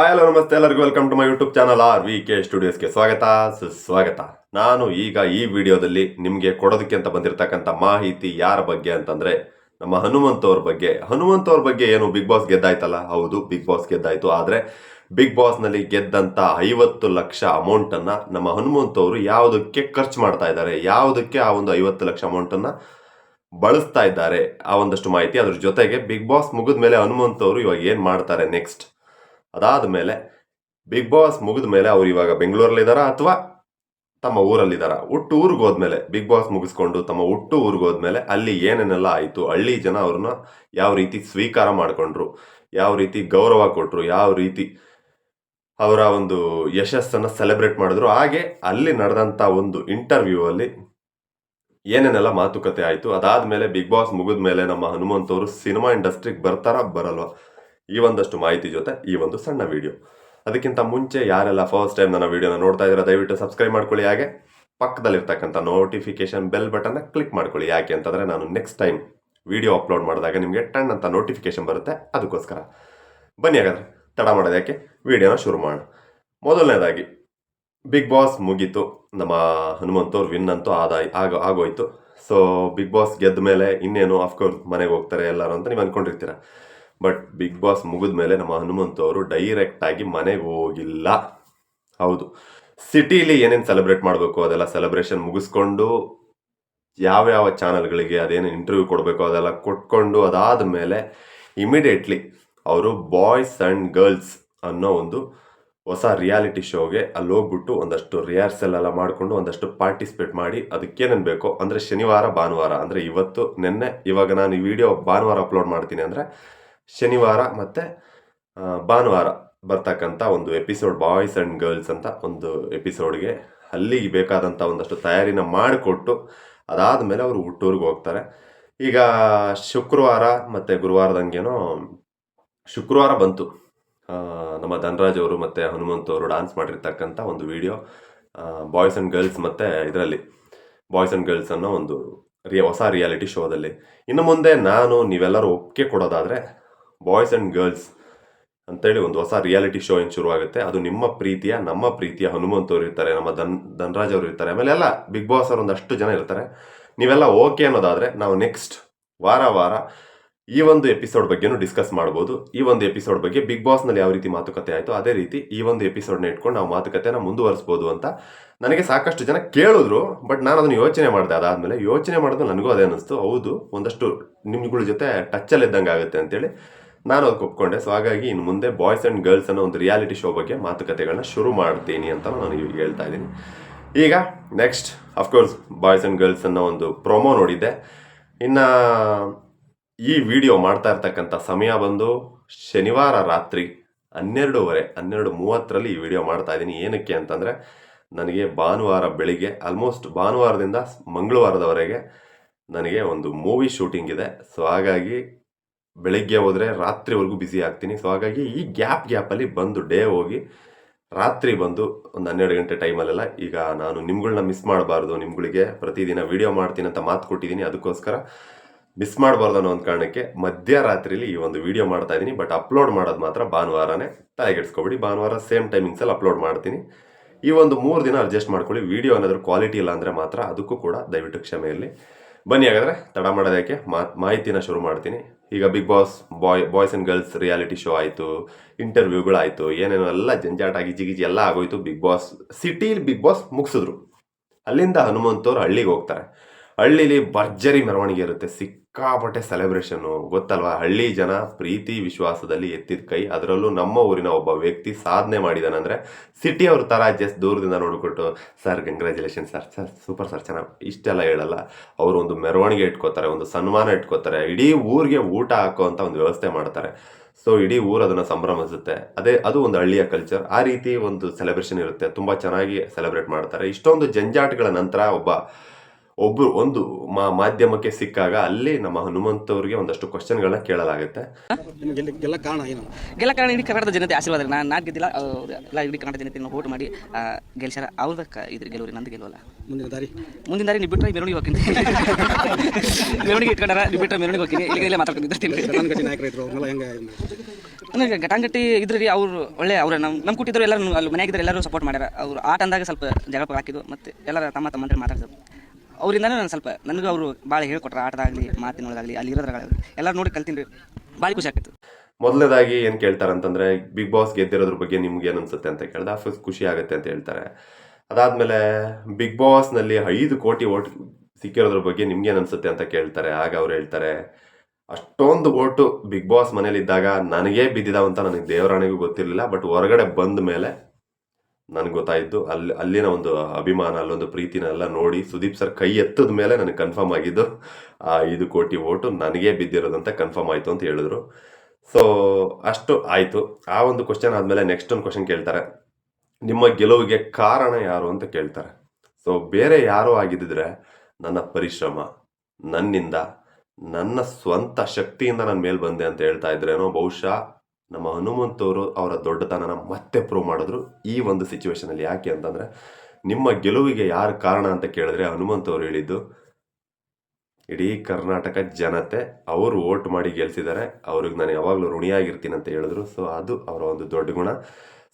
Hi hello ನಮಸ್ತೆ ಎಲ್ಲರಿಗೂ welcome to my YouTube channel R V K ಸ್ಟುಡಿಯೋಸ್ಗೆ ಸ್ವಾಗತ. ಸುಸ್ವಾಗತ. ನಾನು ಈಗ ಈ ವಿಡಿಯೋದಲ್ಲಿ ನಿಮಗೆ ಕೊಡೋದಕ್ಕೆ ಅಂತ ಬಂದಿರತಕ್ಕಂಥ ಮಾಹಿತಿ ಯಾರ ಬಗ್ಗೆ ಅಂತಂದರೆ, ನಮ್ಮ ಹನುಮಂತ್ ಅವ್ರ ಬಗ್ಗೆ. ಹನುಮಂತ್ ಅವ್ರ ಬಗ್ಗೆ ಏನು ಬಿಗ್ ಬಾಸ್ ಗೆದ್ದಾಯ್ತಲ್ಲ? ಹೌದು ಬಿಗ್ ಬಾಸ್ ಗೆದ್ದಾಯ್ತು. ಆದರೆ ಬಿಗ್ ಬಾಸ್ನಲ್ಲಿ ಗೆದ್ದಂಥ ಐವತ್ತು ಲಕ್ಷ ಅಮೌಂಟನ್ನು ನಮ್ಮ ಹನುಮಂತ್ ಅವರು ಯಾವುದಕ್ಕೆ ಖರ್ಚು ಮಾಡ್ತಾ ಇದ್ದಾರೆ? ಯಾವುದಕ್ಕೆ ಆ ಒಂದು ಐವತ್ತು ಲಕ್ಷ ಅಮೌಂಟನ್ನು ಬಳಸ್ತಾ ಇದ್ದಾರೆ? ಆ ಒಂದಷ್ಟು ಮಾಹಿತಿ ಅದ್ರ ಜೊತೆಗೆ ಬಿಗ್ ಬಾಸ್ ಮುಗಿದ ಮೇಲೆ ಹನುಮಂತ್ ಅವರು ಇವಾಗ ಏನು ಮಾಡ್ತಾರೆ ನೆಕ್ಸ್ಟ್ ಅದಾದ ಮೇಲೆ ಬಿಗ್ ಬಾಸ್ ಮುಗಿದ ಮೇಲೆ ಅವ್ರು ಇವಾಗ ಬೆಂಗಳೂರಲ್ಲಿದ್ದಾರಾ ಅಥವಾ ತಮ್ಮ ಊರಲ್ಲಿದ್ದಾರಾ ಹುಟ್ಟು ಊರಿಗೆ ಹೋದ್ಮೇಲೆ ಬಿಗ್ ಬಾಸ್ ಮುಗಿಸ್ಕೊಂಡು ತಮ್ಮ ಹುಟ್ಟು ಊರಿಗೆ ಹೋದ್ಮೇಲೆ ಅಲ್ಲಿ ಏನೇನೆಲ್ಲ ಆಯಿತು? ಹಳ್ಳಿ ಜನ ಅವ್ರನ್ನ ಯಾವ ರೀತಿ ಸ್ವೀಕಾರ ಮಾಡಿಕೊಂಡ್ರು? ಯಾವ ರೀತಿ ಗೌರವ ಕೊಟ್ಟರು ಯಾವ ರೀತಿ ಅವರ ಒಂದು ಯಶಸ್ಸನ್ನು ಸೆಲೆಬ್ರೇಟ್ ಮಾಡಿದ್ರು? ಹಾಗೆ ಅಲ್ಲಿ ನಡೆದಂಥ ಒಂದು ಇಂಟರ್ವ್ಯೂ ಅಲ್ಲಿ ಏನೇನೆಲ್ಲ ಮಾತುಕತೆ ಆಯಿತು? ಅದಾದ ಮೇಲೆ ಬಿಗ್ ಬಾಸ್ ಮುಗಿದ ಮೇಲೆ ನಮ್ಮ ಹನುಮಂತವರು ಸಿನಿಮಾ ಇಂಡಸ್ಟ್ರಿಗೆ ಬರ್ತಾರಾ? ಬರಲ್ವಾ? ಈ ಒಂದಷ್ಟು ಮಾಹಿತಿ ಜೊತೆ ಈ ಒಂದು ಸಣ್ಣ ವಿಡಿಯೋ ಅದಕ್ಕಿಂತ ಮುಂಚೆ ಯಾರೆಲ್ಲ ಫಸ್ಟ್ ಟೈಮ್ ನನ್ನ ವಿಡಿಯೋನ ನೋಡ್ತಾ ಇದ್ದೀರಾ, ದಯವಿಟ್ಟು ಸಬ್ಸ್ಕ್ರೈಬ್ ಮಾಡ್ಕೊಳ್ಳಿ. ಹಾಗೆ ಪಕ್ಕದಲ್ಲಿರ್ತಕ್ಕಂಥ ನೋಟಿಫಿಕೇಶನ್ ಬೆಲ್ ಬಟನ್ನ ಕ್ಲಿಕ್ ಮಾಡ್ಕೊಳ್ಳಿ. ಯಾಕೆ ಅಂತಂದರೆ ನಾನು ನೆಕ್ಸ್ಟ್ ಟೈಮ್ ವಿಡಿಯೋ ಅಪ್ಲೋಡ್ ಮಾಡಿದಾಗ ನಿಮಗೆ ಟಣ್ ಅಂತ ನೋಟಿಫಿಕೇಶನ್ ಬರುತ್ತೆ. ಅದಕ್ಕೋಸ್ಕರ ಬನ್ನಿ ಹಾಗಾದ್ರೆ, ತಡ ಮಾಡೋದು ಯಾಕೆ? ವಿಡಿಯೋನ ಶುರು ಮಾಡೋಣ. ಮೊದಲನೇದಾಗಿ ಬಿಗ್ ಬಾಸ್ ಮುಗೀತು. ನಮ್ಮ ಹನುಮಂತ್ ಅವ್ರು ವಿನ್ ಅಂತೂ ಆದಾಯ, ಆಗ, ಆಗೋಯ್ತು. ಸೊ ಬಿಗ್ ಬಾಸ್ ಗೆದ್ದ ಮೇಲೆ ಇನ್ನೇನು ಅಫ್ಕೋರ್ಸ್ ಮನೆಗೆ ಹೋಗ್ತಾರೆ ಎಲ್ಲರೂ ಅಂತ ನೀವು ಅನ್ಕೊಂಡಿರ್ತೀರ. ಬಟ್ ಬಿಗ್ ಬಾಸ್ ಮುಗಿದ ಮೇಲೆ ನಮ್ಮ ಹನುಮಂತ್ ಅವರು ಡೈರೆಕ್ಟ್ ಆಗಿ ಮನೆಗೆ ಹೋಗಿಲ್ಲ. ಹೌದು. ಸಿಟಿಲಿ ಏನೇನು ಸೆಲೆಬ್ರೇಟ್ ಮಾಡಬೇಕು, ಅದೆಲ್ಲ ಸೆಲೆಬ್ರೇಷನ್ ಮುಗಿಸ್ಕೊಂಡು ಯಾವ್ಯಾವ ಚಾನಲ್ಗಳಿಗೆ ಅದೇನು ಇಂಟರ್ವ್ಯೂ ಕೊಡಬೇಕು, ಅದೆಲ್ಲ ಕೊಟ್ಕೊಂಡು ಅದಾದ ಮೇಲೆ ಇಮಿಡಿಯೇಟ್ಲಿ ಅವರು ಬಾಯ್ಸ್ ಆ್ಯಂಡ್ ಗರ್ಲ್ಸ್ ಅನ್ನೋ ಒಂದು ಹೊಸ ರಿಯಾಲಿಟಿ ಶೋಗೆ ಅಲ್ಲಿ ಹೋಗ್ಬಿಟ್ಟು ಒಂದಷ್ಟು ರಿಹರ್ಸಲ್ ಎಲ್ಲ ಮಾಡಿಕೊಂಡು ಒಂದಷ್ಟು ಪಾರ್ಟಿಸಿಪೇಟ್ ಮಾಡಿ ಅದಕ್ಕೇನೇನು ಬೇಕೋ, ಅಂದರೆ ಶನಿವಾರ, ಭಾನುವಾರ, ಅಂದರೆ ಇವತ್ತು, ನಿನ್ನೆ, ಇವಾಗ ನಾನು ಈ ವಿಡಿಯೋ ಭಾನುವಾರ ಅಪ್ಲೋಡ್ ಮಾಡ್ತೀನಿ ಅಂದರೆ ಶನಿವಾರ ಮತ್ತು ಭಾನುವಾರ ಬರ್ತಕ್ಕಂಥ ಒಂದು ಎಪಿಸೋಡ್ ಬಾಯ್ಸ್ ಆ್ಯಂಡ್ ಗರ್ಲ್ಸ್ ಅಂತ ಒಂದು ಎಪಿಸೋಡ್ಗೆ ಅಲ್ಲಿಗೆ ಬೇಕಾದಂಥ ಒಂದಷ್ಟು ತಯಾರಿನ ಮಾಡಿಕೊಟ್ಟು ಅದಾದ ಮೇಲೆ ಅವರು ಹುಟ್ಟೂರಿಗೆ ಹೋಗ್ತಾರೆ. ಈಗ ಶುಕ್ರವಾರ ಮತ್ತು ಗುರುವಾರದಂಗೇನೋ ಶುಕ್ರವಾರ ಬಂತು. ನಮ್ಮ ಧನರಾಜ್ ಅವರು ಮತ್ತು ಹನುಮಂತ್ ಅವರು ಡ್ಯಾನ್ಸ್ ಮಾಡಿರ್ತಕ್ಕಂಥ ಒಂದು ವಿಡಿಯೋ ಬಾಯ್ಸ್ ಆ್ಯಂಡ್ ಗರ್ಲ್ಸ್ ಮತ್ತು ಇದರಲ್ಲಿ. ಬಾಯ್ಸ್ ಆ್ಯಂಡ್ ಗರ್ಲ್ಸ್ ಅನ್ನೋ ಒಂದು ರಿಯ, ಹೊಸ ರಿಯಾಲಿಟಿ ಶೋದಲ್ಲಿ. ಇನ್ನು ಮುಂದೆ ನಾನು ನೀವೆಲ್ಲರೂ ಒಪ್ಪಿಗೆ ಕೊಡೋದಾದರೆ ಬಾಯ್ಸ್ ಆ್ಯಂಡ್ ಗರ್ಲ್ಸ್ ಅಂತೇಳಿ ಒಂದು ಹೊಸ ರಿಯಾಲಿಟಿ ಶೋ ಏನು ಶುರುವಾಗುತ್ತೆ? ಅದು ನಿಮ್ಮ ಪ್ರೀತಿಯ, ನಮ್ಮ ಪ್ರೀತಿಯ ಹನುಮಂತ್ ಅವರು ಇರ್ತಾರೆ, ನಮ್ಮ ಧನ್, ಧನರಾಜ್ ಅವರು ಇರ್ತಾರೆ, ಆಮೇಲೆ ಎಲ್ಲ ಬಿಗ್ ಬಾಸ್ ಅವರು ಒಂದಷ್ಟು ಜನ ಇರ್ತಾರೆ. ನೀವೆಲ್ಲ ಓಕೆ ಅನ್ನೋದಾದರೆ ನಾವು ನೆಕ್ಸ್ಟ್ ವಾರ ವಾರ ಈ ಒಂದು ಎಪಿಸೋಡ್ ಬಗ್ಗೆನೂ ಡಿಸ್ಕಸ್ ಮಾಡ್ಬೋದು. ಈ ಒಂದು ಎಪಿಸೋಡ್ ಬಗ್ಗೆ ಬಿಗ್ ಬಾಸ್ನಲ್ಲಿ ಯಾವ ರೀತಿ ಮಾತುಕತೆ ಆಯಿತು ಅದೇ ರೀತಿ ಈ ಒಂದು ಎಪಿಸೋಡ್ನ ಇಟ್ಕೊಂಡು ನಾವು ಮಾತುಕತೆನ ಮುಂದುವರಿಸ್ಬೋದು ಅಂತ ನನಗೆ ಸಾಕಷ್ಟು ಜನ ಕೇಳಿದ್ರು ಬಟ್ ನಾನು ಅದನ್ನು ಯೋಚನೆ ಮಾಡಿದೆ. ಅದಾದಮೇಲೆ ಯೋಚನೆ ಮಾಡಿದ್ರೆ ನನಗೂ ಅದೇ ಅನ್ನಿಸ್ತು. ಹೌದು, ಒಂದಷ್ಟು ನಿಮ್ಗಳ ಜೊತೆ ಟಚ್ಚಲ್ಲಿ ಇದ್ದಂಗೆ ಆಗುತ್ತೆ ಅಂತೇಳಿ ನಾನು ಅದಕ್ಕೆ ಒಪ್ಕೊಂಡೆ. ಸೊ ಹಾಗಾಗಿ ಇನ್ನು ಮುಂದೆ ಬಾಯ್ಸ್ ಆ್ಯಂಡ್ ಗರ್ಲ್ಸ್ ಅನ್ನೋ ಒಂದು ರಿಯಾಲಿಟಿ ಶೋ ಬಗ್ಗೆ ಮಾತುಕತೆಗಳನ್ನ ಶುರು ಮಾಡ್ತೀನಿ ಅಂತ ನಾನು ಈಗ ಹೇಳ್ತಾ ಇದ್ದೀನಿ. ಈಗ next of course boys and girls ಅನ್ನೋ ಒಂದು ಪ್ರೊಮೋ ನೋಡಿದ್ದೆ. ಇನ್ನು ಈ ವಿಡಿಯೋ ಮಾಡ್ತಾ ಇರ್ತಕ್ಕಂಥ ಸಮಯ ಬಂದು ಶನಿವಾರ ರಾತ್ರಿ ಹನ್ನೆರಡೂವರೆ, ಹನ್ನೆರಡು ಮೂವತ್ತರಲ್ಲಿ ಈ ವಿಡಿಯೋ ಮಾಡ್ತಾ ಇದ್ದೀನಿ. ಏನಕ್ಕೆ ಅಂತಂದರೆ, ನನಗೆ ಭಾನುವಾರ ಬೆಳಿಗ್ಗೆ ಆಲ್ಮೋಸ್ಟ್ ಭಾನುವಾರದಿಂದ ಮಂಗಳವಾರದವರೆಗೆ ನನಗೆ ಒಂದು ಮೂವಿ ಶೂಟಿಂಗ್ ಇದೆ. ಸೊ ಹಾಗಾಗಿ ಬೆಳಿಗ್ಗೆ ಹೋದರೆ ರಾತ್ರಿವರೆಗೂ ಬ್ಯುಸಿ ಆಗ್ತೀನಿ. ಸೊ ಹಾಗಾಗಿ ಈ ಗ್ಯಾಪ್ ಗ್ಯಾಪಲ್ಲಿ ಬಂದು ಡೇ ಹೋಗಿ ರಾತ್ರಿ ಬಂದು ಒಂದು ಹನ್ನೆರಡು ಗಂಟೆ ಟೈಮಲ್ಲೆಲ್ಲ ಈಗ ನಾನು ನಿಮ್ಗಳನ್ನ ಮಿಸ್ ಮಾಡಬಾರ್ದು. ನಿಮ್ಗಳಿಗೆ ಪ್ರತಿದಿನ ವಿಡಿಯೋ ಮಾಡ್ತೀನಿ ಅಂತ ಮಾತು ಕೊಟ್ಟಿದ್ದೀನಿ. ಅದಕ್ಕೋಸ್ಕರ ಮಿಸ್ ಮಾಡಬಾರ್ದು ಅನ್ನೋ ಒಂದು ಕಾರಣಕ್ಕೆ ಮಧ್ಯರಾತ್ರಿಲಿ ಈ ಒಂದು ವಿಡಿಯೋ ಮಾಡ್ತಾ ಇದ್ದೀನಿ. ಬಟ್ ಅಪ್ಲೋಡ್ ಮಾಡೋದು ಮಾತ್ರ ಭಾನುವಾರನೇ. ತಲೆಗೆಡ್ಸ್ಕೊಬಿಡಿ ಭಾನುವಾರ ಸೇಮ್ ಟೈಮಿಂಗ್ಸಲ್ಲಿ ಅಪ್ಲೋಡ್ ಮಾಡ್ತೀನಿ. ಈ ಒಂದು ಮೂರು ದಿನ ಅಡ್ಜಸ್ಟ್ ಮಾಡ್ಕೊಳ್ಳಿ. ವಿಡಿಯೋ ಏನಾದರೂ ಕ್ವಾಲಿಟಿ ಇಲ್ಲ ಅಂದರೆ ಮಾತ್ರ ಅದಕ್ಕೂ ಕೂಡ ದಯವಿಟ್ಟು ಕ್ಷಮೆಯಲ್ಲಿ. ಬನ್ನಿ ಹಾಗಾದರೆ ತಡ ಮಾಡೋದಕ್ಕೆ ಮಾಹಿತಿನ ಶುರು ಮಾಡ್ತೀನಿ. ಈಗ Bigg Boss boy boys and girls reality show ಆಯಿತು ಇಂಟರ್ವ್ಯೂಗಳಾಯಿತು ಏನೇನೋ ಎಲ್ಲ ಜಂಜಾಟಾಗಿ ಜಿಗಿಜಿ ಗಿಜಿ ಎಲ್ಲ ಆಗೋಯ್ತು ಬಿಗ್ ಬಾಸ್ ಸಿಟಿಲಿ ಬಿಗ್ ಬಾಸ್ ಮುಗಿಸಿದ್ರು. ಅಲ್ಲಿಂದ ಹನುಮಂತವ್ರು ಹಳ್ಳಿಗೆ ಹೋಗ್ತಾರೆ. ಹಳ್ಳಿಲಿ ಭರ್ಜರಿ ಮೆರವಣಿಗೆ ಇರುತ್ತೆ ಸಿಕ್ಕಾಪಟ್ಟೆ ಸೆಲೆಬ್ರೇಷನ್ನು ಗೊತ್ತಲ್ವಾ? ಹಳ್ಳಿ ಜನ ಪ್ರೀತಿ ವಿಶ್ವಾಸದಲ್ಲಿ ಎತ್ತಿದ ಕೈ. ಅದರಲ್ಲೂ ನಮ್ಮ ಊರಿನ ಒಬ್ಬ ವ್ಯಕ್ತಿ ಸಾಧನೆ ಮಾಡಿದಾನಂದರೆ ಸಿಟಿ ಅವ್ರ ಥರ ಜಸ್ಟ್ ದೂರದಿಂದ ನೋಡಿಕೊಟ್ಟು sir congratulation sir sir super sir ಚೆನ್ನಾಗಿ ಇಷ್ಟೆಲ್ಲ ಹೇಳಲ್ಲ. ಅವರು ಒಂದು ಮೆರವಣಿಗೆ ಇಟ್ಕೋತಾರೆ, ಒಂದು ಸನ್ಮಾನ ಇಟ್ಕೋತಾರೆ. ಇಡೀ ಊರಿಗೆ ಊಟ ಹಾಕುವಂಥ ಒಂದು ವ್ಯವಸ್ಥೆ ಮಾಡ್ತಾರೆ. ಸೊ ಇಡೀ ಊರು ಅದನ್ನು ಸಂಭ್ರಮಿಸುತ್ತೆ. ಅದೇ, ಅದು ಒಂದು ಹಳ್ಳಿಯ ಕಲ್ಚರ್ ಆ ರೀತಿ ಒಂದು ಸೆಲೆಬ್ರೇಷನ್ ಇರುತ್ತೆ. ತುಂಬ ಚೆನ್ನಾಗಿ ಸೆಲೆಬ್ರೇಟ್ ಮಾಡ್ತಾರೆ. ಇಷ್ಟೊಂದು ಜಂಜಾಟಗಳ ನಂತರ ಒಬ್ಬ ಒಬ್ಬರು ಒಂದು ಮಾ ಮಾಧ್ಯಮಕ್ಕೆ ಸಿಕ್ಕಾಗ ಅಲ್ಲಿ ನಮ್ಮ ಹನುಮಂತವ್ರಿಗೆ ಒಂದಷ್ಟು ಕ್ವಶನ್ಗಳನ್ನ ಕೇಳಲಾಗುತ್ತೆ. ನಿಮಗೆ ಗೆಲ್ಲ ಕಾರಣ ಏನು? ಗೆಲ್ಲ ಕಾರಣ ಇಡೀ ಕರ್ನಾಟಕದ ಜನತೆ ಆಶೀರ್ವಾದ ನಾನು ನಾನು ಗೆದ್ದಿಲ್ಲ. ಅವ್ರು ಎಲ್ಲ ಇಡೀ ಕರ್ನಾಟಕ ಜನತೆ ವೋಟ್ ಮಾಡಿ ಗೆಲ್ಸಾರ ಗೆಲ್ಸ್ಯಾರ. ಅವ್ರದ ಇದ್ರ ಗೆಲುವ್ರಿ ನಂದು ಗೆಲುವಲ್ಲ ಮುಂದಿನ ದಾರಿ? ಮುಂದಿನ ದಾರಿ ನೀವು ಬಿಟ್ಟರೆ ಮೆರವಣಿಗೆ ಹೋಗ್ತೀನಿ. ಮೆರವಣಿಗೆ ಇಟ್ಕೊಂಡಾರ ನೀವು ಬಿಟ್ಟರೆ ಮೆರವಣಿಗೆ ಹೋಗ್ತೀನಿ. ಇಲ್ಲಿ ಇಲ್ಲೇ ಮಾತಾಡ್ಕೊಂಡಿರ್ತೀನಿ ಶರಣಗಟ್ಟಿ ನಾಯಕರು ಇದ್ರು ಅವ್ರನ್ನೆಲ್ಲ ಹೆಂಗೆ? ನನಗೆ ಘಟಾಂಗಟ್ಟಿ ಇದ್ರಿ ರೀ ಅವ್ರು ಒಳ್ಳೆ ಅವ್ರು ನಮ್ಮ ನಮ್ಮ ಕುಟ್ಟಿದ್ರು ಎಲ್ಲರೂ ಅಲ್ಲಿ ಮನೆಯಾಗಿದ್ದರು ಎಲ್ಲರೂ ಸಪೋರ್ಟ್ ಮಾಡ್ಯಾರ. ಅವ್ರು ಆಟ ಅಂದಾಗ ಸ್ವಲ್ಪ ಜಗಳ ಹಾಕಿದ್ದು ಮತ್ತು ಎಲ್ಲರ ತಮ್ಮ ತಮ್ಮ ಅಂತ ಮಾತಾಡ್ತಾರೆ ಅವರಿಂದನೂ ನಾನು ಸ್ವಲ್ಪ, ನನಗೆ ಅವರು ಭಾಳ ಹೇಳ್ಕೊಟ್ರು, ಆಟದಾಗಲಿ, ಮಾತಿನೊಳಗಾಗಲಿ, ಅಲ್ಲಿ ಇರೋದ್ರಾಗಲಿ ಎಲ್ಲರೂ ನೋಡಿ ಕಲ್ತೀನಿ ರೀ. ಭಾಳ ಖುಷಿ ಆಗ್ತಿತ್ತು. ಮೊದಲನೇದಾಗಿ ಏನು ಕೇಳ್ತಾರೆ ಅಂತಂದರೆ ಬಿಗ್ ಬಾಸ್ ಗೆದ್ದಿರೋದ್ರ ಬಗ್ಗೆ ನಿಮ್ಗೆ ಏನು ಅನ್ಸುತ್ತೆ ಅಂತ ಕೇಳಿದ ಫಸ್ಟ್ ಖುಷಿ ಆಗುತ್ತೆ ಅಂತ ಹೇಳ್ತಾರೆ. ಅದಾದಮೇಲೆ ಬಿಗ್ ಬಾಸ್ನಲ್ಲಿ ಐದು ಕೋಟಿ ಓಟ್ ಸಿಕ್ಕಿರೋದ್ರ ಬಗ್ಗೆ ನಿಮ್ಗೆ ಅನ್ಸುತ್ತೆ ಅಂತ ಕೇಳ್ತಾರೆ, ಆಗ ಅವ್ರು ಹೇಳ್ತಾರೆ, ಅಷ್ಟೊಂದು ಓಟು ಬಿಗ್ ಬಾಸ್ ಮನೇಲಿದ್ದಾಗ ನನಗೇ ಬಿದ್ದಿದಾವಂತ ನನಗೆ ದೇವರಾಣಿಗೂ ಗೊತ್ತಿರಲಿಲ್ಲ, ಬಟ್ ಹೊರಗಡೆ ಬಂದ ಮೇಲೆ ನನಗೆ ಗೊತ್ತಾಯಿತು. ಅಲ್ಲಿ, ಅಲ್ಲಿನ ಒಂದು ಅಭಿಮಾನ, ಅಲ್ಲೊಂದು ಪ್ರೀತಿನ ಎಲ್ಲ ನೋಡಿ ಸುದೀಪ್ ಸರ್ ಕೈ ಎತ್ತದ ಮೇಲೆ ನನಗೆ ಕನ್ಫರ್ಮ್ ಆಗಿದ್ದು, ಆ ಐದು ಕೋಟಿ ಓಟು ನನಗೇ ಬಿದ್ದಿರೋದಂತ ಕನ್ಫರ್ಮ್ ಆಯಿತು ಅಂತ ಹೇಳಿದ್ರು. ಸೊ ಅಷ್ಟು ಆಯಿತು. ಆ ಒಂದು ಕ್ವಶನ್ ಆದಮೇಲೆ ನೆಕ್ಸ್ಟ್ ಒಂದು ಕ್ವಶನ್ ಕೇಳ್ತಾರೆ. ನಿಮ್ಮ ಗೆಲುವಿಗೆ ಕಾರಣ ಯಾರು ಅಂತ ಕೇಳ್ತಾರೆ. ಸೊ ಬೇರೆ ಯಾರೋ ಆಗಿದ್ದಿದ್ರೆ ನನ್ನ ಪರಿಶ್ರಮ, ನನ್ನಿಂದ, ನನ್ನ ಸ್ವಂತ ಶಕ್ತಿಯಿಂದ ನಾನು ಮೇಲೆ ಬಂದೆ ಅಂತ ಹೇಳ್ತಾ ಇದ್ರೇನೋ ಬಹುಶಃ ನಮ್ಮ ಹನುಮಂತವರು ಅವರ ದೊಡ್ಡತನನ ಮತ್ತೆ ಪ್ರೂವ್ ಮಾಡಿದ್ರು. ಈ ಒಂದು ಸಿಚುವೇಶನಲ್ಲಿ ಯಾಕೆ ಅಂತಂದರೆ, ನಿಮ್ಮ ಗೆಲುವಿಗೆ ಯಾರು ಕಾರಣ ಅಂತ ಕೇಳಿದ್ರೆ ಹನುಮಂತವ್ರು ಹೇಳಿದ್ದು, ಇಡೀ ಕರ್ನಾಟಕ ಜನತೆ ಅವರು ವೋಟ್ ಮಾಡಿ ಗೆಲ್ಸಿದ್ದಾರೆ. ಅವ್ರಿಗೆ ನಾನು ಯಾವಾಗಲೂ ಋಣಿಯಾಗಿರ್ತೀನಿ ಅಂತ ಹೇಳಿದ್ರು. ಸೊ ಅದು ಅವರ ಒಂದು ದೊಡ್ಡ ಗುಣ.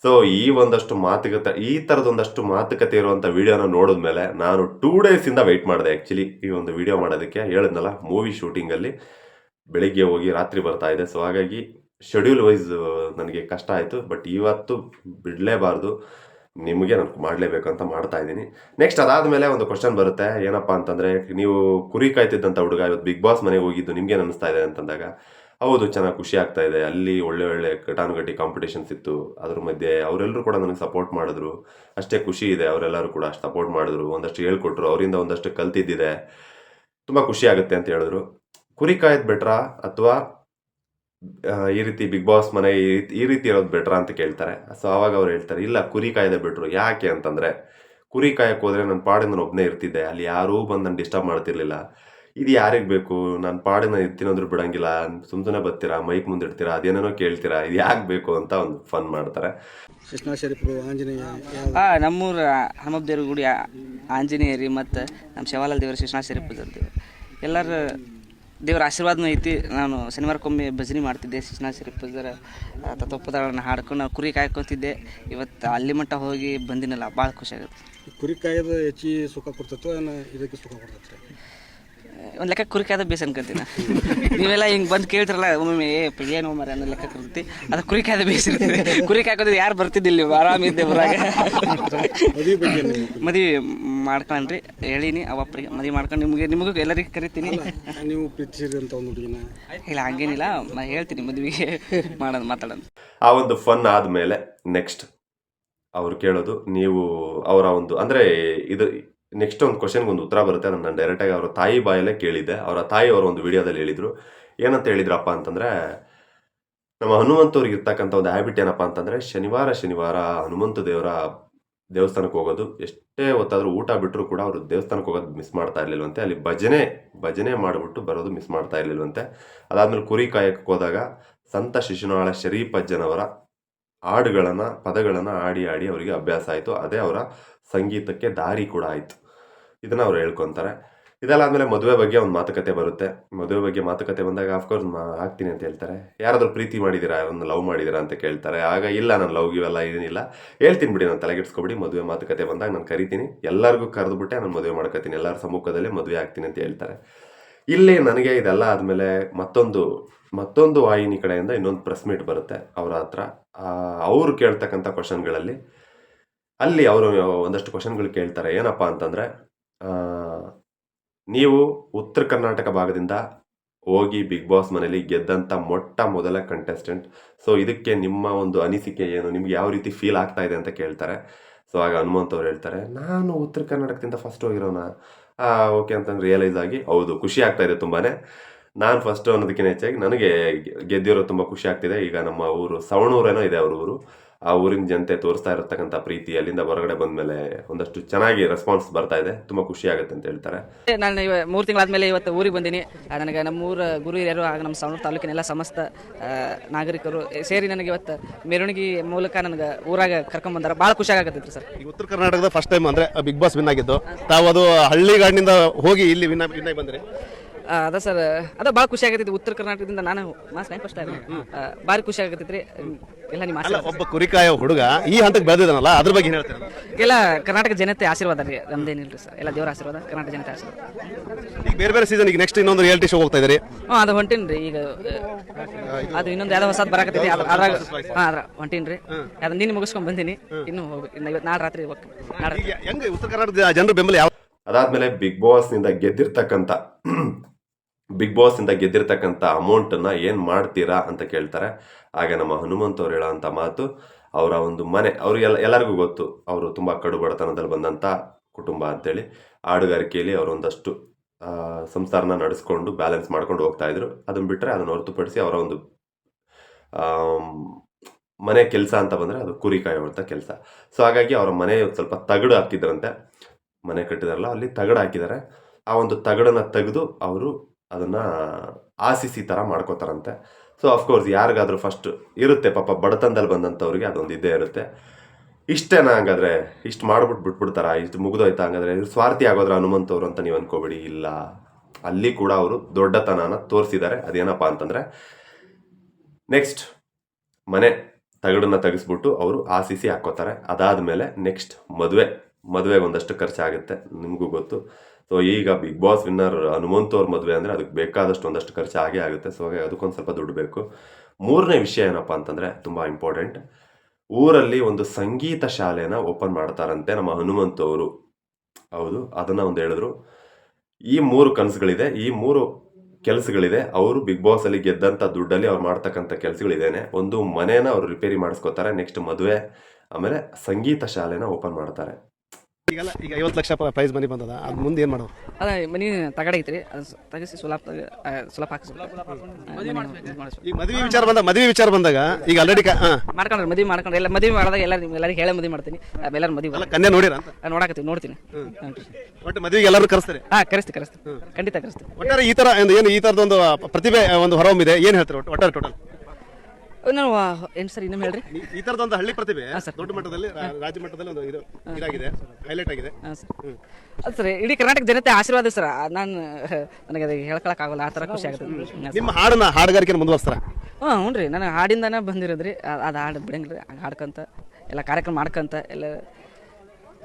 ಸೊ ಈ ಒಂದಷ್ಟು ಮಾತುಕತೆ, ಈ ಥರದೊಂದಷ್ಟು ಮಾತುಕತೆ ಇರುವಂಥ ವಿಡಿಯೋನ ನೋಡಿದ್ಮೇಲೆ ನಾನು ಟೂ ಡೇಸಿಂದ ವೆಯ್ಟ್ ಮಾಡಿದೆ ಆ್ಯಕ್ಚುಲಿ ಈ ಒಂದು ವಿಡಿಯೋ ಮಾಡೋದಕ್ಕೆ. ಹೇಳಿದ್ನಲ್ಲ ಮೂವಿ ಶೂಟಿಂಗಲ್ಲಿ ಬೆಳಿಗ್ಗೆ ಹೋಗಿ ರಾತ್ರಿ ಬರ್ತಾ ಇದೆ. ಸೊ ಹಾಗಾಗಿ ಶೆಡ್ಯೂಲ್ ವೈಸ್ ನನಗೆ ಕಷ್ಟ ಆಯಿತು ಬಟ್ ಇವತ್ತು ಬಿಡಲೇಬಾರ್ದು. ನಿಮಗೆ ನಾನು ಮಾಡಲೇಬೇಕು ಅಂತ ಮಾಡ್ತಾ ಇದ್ದೀನಿ. ನೆಕ್ಸ್ಟ್ ಅದಾದಮೇಲೆ ಒಂದು ಕ್ವಶನ್ ಬರುತ್ತೆ, ಏನಪ್ಪ ಅಂತಂದರೆ, ನೀವು ಕುರಿ ಕಾಯ್ತಿದ್ದಂಥ ಹುಡುಗ, ಇವತ್ತು ಬಿಗ್ ಬಾಸ್ ಮನೆಗೆ ಹೋಗಿದ್ದು ನಿಮಗೆ ಅನಿಸ್ತಾ ಇದೆ ಅಂತಂದಾಗ, ಹೌದು, ಚೆನ್ನಾಗಿ ಖುಷಿ ಆಗ್ತಾ ಇದೆ. ಅಲ್ಲಿ ಒಳ್ಳೆ ಒಳ್ಳೆ ಘಟಾನುಘಟಿ ಕಾಂಪಿಟೇಷನ್ಸ್ ಇತ್ತು. ಅದ್ರ ಮಧ್ಯೆ ಅವರೆಲ್ಲರೂ ಕೂಡ ನನಗೆ ಸಪೋರ್ಟ್ ಮಾಡಿದ್ರು. ಅಷ್ಟೇ ಖುಷಿ ಇದೆ, ಅವರೆಲ್ಲರೂ ಕೂಡ ಅಷ್ಟು ಸಪೋರ್ಟ್ ಮಾಡಿದ್ರು. ಒಂದಷ್ಟು ಹೇಳ್ಕೊಟ್ರು, ಅವರಿಂದ ಒಂದಷ್ಟು ಕಲ್ತಿದ್ದಿದೆ. ತುಂಬ ಖುಷಿ ಆಗುತ್ತೆ ಅಂತ ಹೇಳಿದ್ರು. ಕುರಿ ಕಾಯೋದು ಬೆಟ್ರಾ ಅಥವಾ ಈ ರೀತಿ ಬಿಗ್ ಬಾಸ್ ಮನೆ ಈ ರೀತಿ- ಈ ರೀತಿ ಇರೋದು ಬೆಟ್ರ ಅಂತ ಕೇಳ್ತಾರೆ. ಸೊ ಅವಾಗ ಅವ್ರು ಹೇಳ್ತಾರೆ ಇಲ್ಲ ಕುರಿ ಕಾಯ್ದೆ ಬಿಟ್ರು ಯಾಕೆ? ಅಂತಂದರೆ ಕುರಿ ಕಾಯಕ್ಕೆ ಹೋದ್ರೆ ನನ್ನ ಪಾಡಿನ ನಾನು ಒಬ್ಬನೇ ಇರ್ತಿದ್ದೆ. ಅಲ್ಲಿ ಯಾರೂ ಬಂದು ನಾನು ಡಿಸ್ಟರ್ಬ್ ಮಾಡ್ತಿರ್ಲಿಲ್ಲ. ಇದು ಯಾರಿಗೆ ಬೇಕು? ನನ್ನ ಪಾಡಿನ ತಿನ್ನೋದ್ರು ಬಿಡಂಗಿಲ್ಲ. ಸುಮ್ ಸುಮ್ಮನೆ ಬರ್ತೀರಾ ಮೈಕ್ ಮುಂದೆ ಇಡ್ತೀರಾ? ಅದೇನೇನೋ ಕೇಳ್ತೀರಾ? ಇದು ಯಾಕೆ ಬೇಕು ಅಂತ ಒಂದು ಫನ್ ಮಾಡ್ತಾರೆ. ಕೃಷ್ಣ ಶರೀಫರು ಆಂಜನೇಯ ಹಾಂ ನಮ್ಮೂರ ದೇವ್ರ ಗುಡಿ ಆಂಜನೇಯರಿ ಮತ್ತು ನಮ್ಮ ಶಿವಾಲಾಲ್ ದೇವರು ಶಿವನಾ ಶರೀಫ್ ಎಲ್ಲರ ದೇವರ ಆಶೀರ್ವಾದನೂ ಐತಿ. ನಾನು ಶನಿವಾರಕ್ಕೊಮ್ಮೆ ಭಜನೆ ಮಾಡ್ತಿದ್ದೆ. ಶಿಶ್ನಾ ಶರೀಫ್ ಜರ ತತ್ವಪದಗಳನ್ನು ಹಾಡ್ಕೊಂಡು ನಾವು ಕುರಿ ಕಾಯ್ಕೊತಿದ್ದೆ. ಇವತ್ತು ಅಲ್ಲಿ ಮಟ್ಟ ಹೋಗಿ ಬಂದಿನಲ್ಲ, ಭಾಳ ಖುಷಿಯಾಗುತ್ತೆ ಕುರಿ ಕಾಯೋದು ಹೆಚ್ಚಿ ಸುಖ ಕೊಡ್ತೈತೋ ಇದಕ್ಕೆ ಸುಖ ಕೊಡ್ತೈತೆ? ಒಂದು ಲೆಕ್ಕ ಕುರಿಕಾದ ಬೇಸ್ ಅನ್ಕೊಂತೀನಿ. ನೀವೆಲ್ಲ ಹಿಂಗೆ ಬಂದು ಕೇಳ್ತಿರಲ್ಲ ಒಮ್ಮೊಮ್ಮೆ ಏ ಪ ಏನು ಮರ ಅನ್ನೋ ಲೆಕ್ಕ ಕರ್ತೈತಿ ಅದು ಕುರಿಕಾದ ಬೇಸ್ ಇರ್ತದೆ. ಕುರಿ ಹಾಕೋದು ಯಾರು ಬರ್ತಿದ್ದಿಲ್ಲ ಆರಾಮಿದ್ದೆ ಬರಾಗ. ಮದುವೆ ಮಾಡ್ಕೊಂಡ್ರಿ ಹೇಳೀನಿ ಅವಪ್ಪರಿಗೆ ಮದುವೆ ಮಾಡ್ಕೊಂಡು ನಿಮಗೆ ನಿಮಗೂ ಎಲ್ಲರಿಗೂ ಕರಿತೀನಿ. ನೀವು ಅಂತ ಒಂದು ಹುಡುಗಿನ? ಇಲ್ಲ ಹಂಗೇನಿಲ್ಲ ನಾ ಹೇಳ್ತೀನಿ ಮದುವೆಗೆ ಮಾಡೋದು ಮಾತಾಡೋದು. ಆ ಒಂದು ಫನ್ ಆದಮೇಲೆ ನೆಕ್ಸ್ಟ್ ಅವ್ರು ಕೇಳೋದು ನೀವು ಅವರ ಒಂದು ಅಂದರೆ ಇದು ನೆಕ್ಸ್ಟ್ ಒಂದು ಕ್ವಶನ್ಗೆ ಒಂದು ಉತ್ತರ ಬರುತ್ತೆ ಅದನ್ನು ನಾನು ಡೈರೆಕ್ಟಾಗಿ ಅವರ ತಾಯಿ ಬಾಯಲ್ಲೇ ಕೇಳಿದ್ದೆ. ಅವರ ತಾಯಿ ಅವರ ಒಂದು ವಿಡಿಯೋದಲ್ಲಿ ಹೇಳಿದರು. ಏನಂತ ಹೇಳಿದ್ರಪ್ಪ ಅಂತಂದರೆ, ನಮ್ಮ ಹನುಮಂತವ್ರಿಗೆ ಇರ್ತಕ್ಕಂಥ ಒಂದು ಹ್ಯಾಬಿಟ್ ಏನಪ್ಪ ಅಂತಂದರೆ, ಶನಿವಾರ ಶನಿವಾರ ಹನುಮಂತ ದೇವರ ದೇವಸ್ಥಾನಕ್ಕೆ ಹೋಗೋದು. ಎಷ್ಟೇ ಹೊತ್ತಾದರೂ ಊಟ ಬಿಟ್ಟರು ಕೂಡ ಅವರು ದೇವಸ್ಥಾನಕ್ಕೆ ಹೋಗೋದು ಮಿಸ್ ಮಾಡ್ತಾ ಇರಲಿಲ್ಲವಂತೆ ಅಲ್ಲಿ ಭಜನೆ ಭಜನೆ ಮಾಡಿಬಿಟ್ಟು ಬರೋದು ಮಿಸ್ ಮಾಡ್ತಾ ಇರಲಿಲ್ಲವಂತೆ ಅದಾದಮೇಲೆ ಕುರಿ ಕಾಯಕ್ಕೆ ಹೋದಾಗ ಸಂತ ಶಿಶುನಾಳ ಶರೀಫಜ್ಜನವರ ಹಾಡುಗಳನ್ನು, ಪದಗಳನ್ನು ಆಡಿ ಆಡಿ ಅವರಿಗೆ ಅಭ್ಯಾಸ ಆಯಿತು. ಅದೇ ಅವರ ಸಂಗೀತಕ್ಕೆ ದಾರಿ ಕೂಡ ಆಯಿತು. ಇದನ್ನು ಅವ್ರು ಹೇಳ್ಕೊತಾರೆ. ಇದೆಲ್ಲ ಮದುವೆ ಬಗ್ಗೆ ಒಂದು ಮಾತುಕತೆ ಬರುತ್ತೆ. ಮದುವೆ ಬಗ್ಗೆ ಮಾತುಕತೆ ಬಂದಾಗ ಆಫ್ಕೋರ್ಸ್ ಮಾ ಆಗ್ತೀನಿ ಅಂತ ಹೇಳ್ತಾರೆ. ಯಾರಾದರೂ ಪ್ರೀತಿ ಮಾಡಿದ್ದೀರಾ ಒಂದು ಲವ್ ಮಾಡಿದ್ದೀರಾ ಅಂತ ಕೇಳ್ತಾರೆ. ಆಗ, ಇಲ್ಲ, ನಾನು ಲವ್ ಇವೆಲ್ಲ ಏನಿಲ್ಲ. ಹೇಳ್ತೀನಿ ಬಿಡಿ, ನಾನು ತಲೆಗೆಡ್ಸ್ಕೊಬಿಡಿ ಮದುವೆ ಮಾತುಕತೆ ಬಂದಾಗ ನಾನು ಕರಿತೀನಿ. ಎಲ್ಲರಿಗೂ ಕರೆದುಬಿಟ್ಟೆ, ನಾನು ಮದುವೆ ಮಾಡ್ಕೋತೀನಿ. ಎಲ್ಲರ ಸಮ್ಮುಖದಲ್ಲೇ ಮದುವೆ ಆಗ್ತೀನಿ ಅಂತ ಹೇಳ್ತಾರೆ. ಇಲ್ಲಿ ನನಗೆ ಇದೆಲ್ಲ ಆದಮೇಲೆ ಮತ್ತೊಂದು ಮತ್ತೊಂದು ವಾಹಿನಿ ಕಡೆಯಿಂದ ಇನ್ನೊಂದು ಪ್ರೆಸ್ ಮೀಟ್ ಬರುತ್ತೆ ಅವರ ಹತ್ರ. ಅವ್ರು ಕೇಳ್ತಕ್ಕಂಥ ಕ್ವಶನ್ಗಳಲ್ಲಿ ಅಲ್ಲಿ ಅವರು ಒಂದಷ್ಟು ಕ್ವಶನ್ಗಳು ಕೇಳ್ತಾರೆ. ಏನಪ್ಪ ಅಂತಂದರೆ ನೀವು ಉತ್ತರ ಕರ್ನಾಟಕ ಭಾಗದಿಂದ ಹೋಗಿ ಬಿಗ್ ಬಾಸ್ ಮನೇಲಿ ಗೆದ್ದಂಥ ಮೊಟ್ಟ ಮೊದಲ ಕಂಟೆಸ್ಟೆಂಟ್ ಸೊ ಇದಕ್ಕೆ ನಿಮ್ಮ ಒಂದು ಅನಿಸಿಕೆ ಏನು? ನಿಮ್ಗೆ ಯಾವ ರೀತಿ ಫೀಲ್ ಆಗ್ತಾ ಇದೆ ಅಂತ ಕೇಳ್ತಾರೆ. ಸೊ ಆಗ ಹನುಮಂತ್ ಅವ್ರು ಹೇಳ್ತಾರೆ, ನಾನು ಉತ್ತರ ಕರ್ನಾಟಕದಿಂದ ಫಸ್ಟ್ ಹೋಗಿರೋನ? ಓಕೆ ಅಂತಂದು ರಿಯಲೈಸ್ ಆಗಿ, ಹೌದು, ಖುಷಿ ಆಗ್ತಾ ಇದೆ ತುಂಬಾ ನಾನು ಫಸ್ಟ್ ಅನ್ನೋದಕ್ಕಿಂತ ಹೆಚ್ಚಾಗಿ ನನಗೆ ಗೆದ್ದಿರೋ ತುಂಬ ಖುಷಿ ಆಗ್ತಿದೆ. ಈಗ ನಮ್ಮ ಊರು ಸವಣೂರೇನೋ ಇದೆ ಅವ್ರ ಊರು. ಆ ಊರಿನ ಜನತೆ ತೋರಿಸ್ತಾ ಇರತಕ್ಕಂಥ ಪ್ರೀತಿ ಅಲ್ಲಿಂದ ಹೊರಗಡೆ ಬಂದಮೇಲೆ ಒಂದಷ್ಟು ಚೆನ್ನಾಗಿ ರೆಸ್ಪಾನ್ಸ್ ಬರ್ತಾ ಇದೆ. ತುಂಬಾ ಖುಷಿ ಆಗುತ್ತೆ ಅಂತ ಹೇಳ್ತಾರೆ. ನಾನು ಇವ ಮೂರು ತಿಂಗಳಾದ್ಮೇಲೆ ಇವತ್ತು ಊರಿಗೆ ಬಂದೀನಿ. ನನಗೆ ನಮ್ಮ ಊರ ಗುರು ಹಿರಿಯರು ಆಗ ನಮ್ಮ ಸವಣೂರು ತಾಲೂಕಿನ ಎಲ್ಲ ಸಮಸ್ತ ನಾಗರಿಕರು ಸೇರಿ ನನಗೆ ಇವತ್ತು ಮೆರವಣಿಗೆ ಮೂಲಕ ನನಗೆ ಊರಾಗ ಕರ್ಕೊಂಬಂದಾರ ಭಾಳ ಖುಷಿ ಆಗತ್ತೈತ್ರಿ ಸರ್. ಈ ಉತ್ತರ ಕರ್ನಾಟಕದ ಫಸ್ಟ್ ಟೈಮ್ ಅಂದ್ರೆ ಬಿಗ್ ಬಾಸ್ ವಿನ್ ಆಗಿದ್ದು. ತಾವು ಅದು ಹಳ್ಳಿಗಾಡಿನಿಂದ ಹೋಗಿ ಇಲ್ಲಿ ವಿನ್ ವಿನ್ ಆಗಿ ಬಂದ್ರಿ. ಆ, ಅದ ಸರ್ ಅದ ಭಾಳ ಖುಷಿ ಆಗತ್ತೈತಿ. ಉತ್ತರ ಕರ್ನಾಟಕದಿಂದ ನಾನು ಮಾಸ್ ಟೈಮ್ ಫಸ್ಟ್ ಭಾರಿ ಖುಷಿ ಆಗತ್ತೈತ್ರಿ. ಎಲ್ಲ ನಿಮ್ಮ ಅಲ್ಲ ಆಶೀರ್ವಾದ ಒಬ್ಬ ಕುರಿಕಾಯ ಹುಡುಗ ಈ ಹಂತಕ್ಕೆ ಬೆಳೆದಿದ್ದಾನಲ್ಲ ಅದ್ರ ಬಗ್ಗೆ ಏನು ಹೇಳ್ತೀರಾ? ಎಲ್ಲ ಕರ್ನಾಟಕ ಜನತೆ ಆಶೀರ್ವಾದ ರೀ ನಮ್ದೇನಿಲ್ರಿ ಸರ್. ಎಲ್ಲ ದೇವರ ಆಶೀರ್ವಾದ ಕರ್ನಾಟಕ ಜನತೆ ಆಶೀರ್ವಾದ. ಈಗ ಬೇರೆ ಬೇರೆ ಸೀಸನ್ ಈಗ ನೆಕ್ಸ್ಟ್ ಇನ್ನೊಂದು ರಿಯಾಲಿಟಿ ಶೋ ಹೋಗ್ತಾ ಇದ್ದೀರಿ ಹ್ಞೂ ಅದು ಹೊಂಟೀನಿ ರೀ ಈಗ ಆ, ಅದು ಇನ್ನೊಂದು ಯಾವ್ದೋ ಹೊಸದು ಬರಾಕತ್ತೈತಿ ಅದ್ರ ಅದ್ರಾಗ ಹಾಂ ಅದ್ರ ಹೊಂಟೀನಿ ರೀ ಅದನ್ನ ನಿನ್ನ ಮುಗಿಸ್ಕೊಂಡ್ ಬಂದೀನಿ. ಇನ್ನು ಹೋಗ್ಬೇಕು ಇನ್ನು ಇವತ್ತು ನಾಳೆ ರಾತ್ರಿ ಹೋಗ್ಬೇಕು ನಾಳೆ ಈಗ ಹೆಂಗೆ ಉತ್ತರ ಕರ್ನಾಟಕದ ಜನರ ಬೆಂಬಲ ಯಾವ ಅದಾದ್ಮೇಲೆ ಬಿಗ್ ಬಾಸ್ನಿಂದ ಗೆದ್ದಿರ್ತಕ್ಕಂಥ ಬಿಗ್ ಬಾಸ್ ಇಂದ ಗೆದ್ದಿರ್ತಕ್ಕಂಥ ಅಮೌಂಟ್ ಏನು ಮಾಡ್ತೀರಾ ಅಂತ ಕೇಳ್ತಾರೆ. ಆಗ ನಮ್ಮ ಹನುಮಂತ್ ಅವ್ರು ಹೇಳೋವಂಥ ಮಾತು, ಅವರ ಒಂದು ಮನೆ ಅವ್ರಿಗೆಲ್ಲ ಎಲ್ಲರಿಗೂ ಗೊತ್ತು, ಅವರು ತುಂಬಾ ಕಡು ಬಡತನದಲ್ಲಿ ಬಂದಂತ ಕುಟುಂಬ ಅಂತೇಳಿ. ಹಾಡುಗಾರಿಕೆಯಲ್ಲಿ ಅವರು ಒಂದಷ್ಟು ಸಂಸಾರನ ನಡೆಸ್ಕೊಂಡು ಬ್ಯಾಲೆನ್ಸ್ ಮಾಡ್ಕೊಂಡು ಹೋಗ್ತಾ ಇದ್ರು. ಅದನ್ನ ಬಿಟ್ರೆ ಅದನ್ನ ಹೊರತುಪಡಿಸಿ ಅವರ ಒಂದು ಮನೆ ಕೆಲಸ ಅಂತ ಬಂದ್ರೆ ಅದು ಕುರಿ ಕಾಯುವಂಥ ಕೆಲಸ. ಸೊ ಹಾಗಾಗಿ ಅವರ ಮನೆ ಸ್ವಲ್ಪ ತಗಡು ಹಾಕಿದ್ರಂತೆ. ಮನೆ ಕಟ್ಟಿದಾರಲ್ಲ, ಅಲ್ಲಿ ತಗಡು ಹಾಕಿದ್ದಾರೆ. ಆ ಒಂದು ತಗಡನ್ನು ತೆಗೆದು ಅವರು ಅದನ್ನ ಆಸಿಸಿ ಥರ ಮಾಡ್ಕೋತಾರಂತೆ. ಸೊ ಅಫ್ಕೋರ್ಸ್ ಯಾರಿಗಾದ್ರೂ ಫಸ್ಟ್ ಇರುತ್ತೆ ಪಾಪ ಬಡತನದಲ್ಲಿ ಬಂದಂಥವ್ರಿಗೆ ಅದೊಂದು ಇದ್ದೇ ಇರುತ್ತೆ. ಇಷ್ಟೇನ ಹಂಗಾದ್ರೆ ಇಷ್ಟು ಮಾಡ್ಬಿಟ್ಟು ಬಿಟ್ಬಿಡ್ತಾರ? ಇಷ್ಟು ಮುಗಿದೋಯ್ತಾ ಹಂಗಾದ್ರೆ? ಇವ್ರು ಸ್ವಾರ್ಥಿ ಆಗೋದ್ರ ಹನುಮಂತವ್ರು ಅಂತ ನೀವು ಅನ್ಕೋಬೇಡಿ. ಇಲ್ಲ. ಅಲ್ಲಿ ಕೂಡ ಅವರು ದೊಡ್ಡತನನ ತೋರಿಸಿದ್ದಾರೆ. ಅದೇನಪ್ಪ ಅಂತಂದ್ರೆ ನೆಕ್ಸ್ಟ್ ಮನೆ ತಗಡನ್ನ ತೆಗೆಸ್ಬಿಟ್ಟು ಅವರು ಆಸಿಸಿ ಹಾಕೋತಾರೆ ಅದಾದ್ಮೇಲೆ ನೆಕ್ಸ್ಟ್ ಮದುವೆ. ಮದುವೆಗೆ ಒಂದಷ್ಟು ಖರ್ಚಾಗುತ್ತೆ. ನಿಮಗೂ ಗೊತ್ತು. ಸೊ ಈಗ ಬಿಗ್ ಬಾಸ್ ವಿನ್ನರ್ ಹನುಮಂತ್ ಅವ್ರ ಮದುವೆ ಅಂದರೆ ಅದಕ್ಕೆ ಬೇಕಾದಷ್ಟು ಒಂದಷ್ಟು ಖರ್ಚು ಆಗೇ ಆಗುತ್ತೆ. ಸೊ ಹಾಗೆ ಅದಕ್ಕೊಂದು ಸ್ವಲ್ಪ ದುಡ್ಡು ಬೇಕು. ಮೂರನೇ ವಿಷಯ ಏನಪ್ಪ ಅಂತಂದರೆ ತುಂಬ ಇಂಪಾರ್ಟೆಂಟ್ ಊರಲ್ಲಿ ಒಂದು ಸಂಗೀತ ಶಾಲೆನ ಓಪನ್ ಮಾಡ್ತಾರಂತೆ ನಮ್ಮ ಹನುಮಂತ್ ಅವರು. ಹೌದು, ಅದನ್ನು ಒಂದು ಹೇಳಿದ್ರು. ಈ ಮೂರು ಕನಸುಗಳಿದೆ. ಈ ಮೂರು ಕೆಲಸಗಳಿದೆ. ಅವರು ಬಿಗ್ ಬಾಸಲ್ಲಿ ಗೆದ್ದಂತ ದುಡ್ಡಲ್ಲಿ ಅವ್ರು ಮಾಡ್ತಕ್ಕಂಥ ಕೆಲಸಗಳಿದೇನೆ. ಒಂದು ಮನೇನ ಅವರು ರಿಪೇರಿ ಮಾಡಿಸ್ಕೋತಾರೆ ನೆಕ್ಸ್ಟ್ ಮದುವೆ. ಆಮೇಲೆ ಸಂಗೀತ ಶಾಲೆನ ಓಪನ್ ಮಾಡ್ತಾರೆ. ಈಗಲ್ಲ ಈಗ ಐವತ್ತು ಲಕ್ಷ ಪ್ರೈಸ್ ಮನಿ ಬಂದದ ಅದು ಮುಂದೆ ಏನು ಮಾಡೋದು? ಅದ ಮನಿ ತಗಡ ಐತ್ರಿ ಅದು ಸ- ತೆಗಿಸಿ ಸುಲಾಪ್ ಸುಲಾಪ್ ಹಾಕಿ ಈಗ ಮದುವೆ ವಿಚಾರ ಬಂದಾಗ ಮದುವೆ ವಿಚಾರ ಬಂದಾಗ ಈಗ ಆಲ್ರೆಡಿ ಹಾಂ. ಮಾಡ್ಕೊಂಡ್ರಿ ಮದುವೆ ಮಾಡ್ಕೊಂಡ್ರಿ ಎಲ್ಲ ಮದುವೆ ಮಾಡಿದಾಗ ಎಲ್ಲ ಎಲ್ಲರಿಗೆ ಹೇಳೇ ಮದುವೆ ಮಾಡ್ತೀನಿ. ಎಲ್ಲರೂ ಮದುವೆ ಎಲ್ಲ ಕನ್ಯಾ ನೋಡಿರ ಅಂತ? ನೋಡಾಕತ್ತೀವಿ ನೋಡ್ತೀನಿ. ಒಟ್ಟು ಮದುವೆಗೆ ಎಲ್ಲರೂ ಕರೆಸ್ತಾರೆ? ಹಾಂ ಕರೆಸ್ತಿ ಕರೆಸ್ತಿ ಖಂಡಿತ ಕರೆಸ್ತಿ ಒಟ್ಟಾರೆ ಈ ತರ ಒಂದು ಏನು ಈ ತರದೊಂದು ಪ್ರತಿಭೆ ಒಂದು ಹೊರಹೊಮ್ಮಿದೆ ಏನು ಹೇಳ್ತಾರೆ ಒಟ್ಟು ಒಟ್ಟಾರೆ ಟೋಟಲ್ ನಾವು ಏನು ಸರ್ ಇನ್ನೊಮ್ಮೆ ಹೇಳ್ರಿ? ಈ ತರದೊಂದು ಹಳ್ಳಿ ಪ್ರತಿಭೆ ದೊಡ್ಡ ಮಟ್ಟದಲ್ಲಿ ರಾಜ್ಯ ಮಟ್ಟದಲ್ಲಿ ಒಂದು ಇದು ಇದಾಗಿದೆ ಹೈಲೈಟ್ ಆಗಿದೆ. ಹಾಂ ಸರ್. ಅದು ಸರ್ ಇಡೀ ಕರ್ನಾಟಕ ಜನತೆ ಆಶೀರ್ವಾದ ಸರ್. ನಾನು ನನಗೆ ಅದು ಹೇಳ್ಕೊಳಕ್ಕಾಗಲ್ಲ ಆ ಥರ ಖುಷಿ ಆಗುತ್ತೆ. ನಿಮ್ಮ ಹಾಡನ್ನ ಹಾಡುಗಾರಿಕೆ ಮುಂದುವರ್ಸ್ತಾರ? ಹ್ಞೂ ಹ್ಞೂ ರೀ. ನನಗೆ ಹಾಡಿಂದನೇ ಬಂದಿರೋದ್ರಿ ಅದು ಹಾಡು ಬಿಡಂಗಿಲ್ಲ ಹಾಡ್ಕೊಂತ ಎಲ್ಲ ಕಾರ್ಯಕ್ರಮ ಮಾಡ್ಕೊಂತ ಎಲ್ಲ